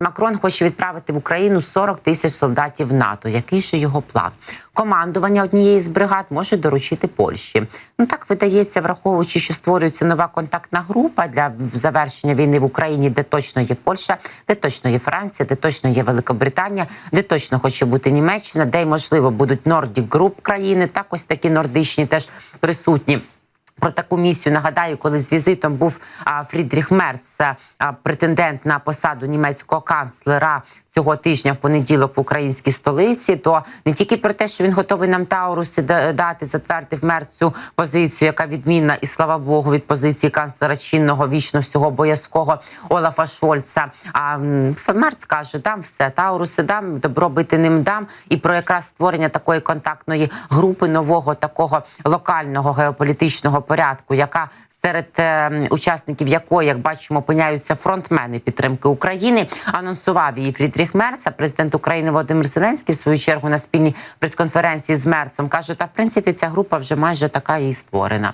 Макрон хоче відправити в Україну 40 тисяч солдатів НАТО. Який же його план? Командування однієї з бригад може доручити Польщі. Ну так видається, враховуючи, що створюється нова контактна група для завершення війни в Україні, де точно є Польща, де точно є Франція, де точно є Великобританія, де точно хоче бути Німеччина, де й можливо будуть Nordic Group країни. Так ось такі нордичні теж присутні. Про таку місію нагадаю, коли з візитом був Фрідріх Мерц, претендент на посаду німецького канцлера цього тижня в понеділок в українській столиці. То не тільки про те, що він готовий нам Тауруси дати, затвердив Мерц цю позицію, яка відмінна, і слава Богу, від позиції канцлера чинного вічно всього боязкого Олафа Шольца. А Мерц каже, дам все Тауруси дам, добробити ним дам. І про якраз створення такої контактної групи нового такого локального геополітичного порядку, яка серед е, учасників якої, як бачимо, опиняються фронтмени підтримки України, анонсував її Фрідріх Мерц. А президент України Володимир Зеленський в свою чергу на спільній прес-конференції з Мерцем каже: та в принципі ця група вже майже така і створена.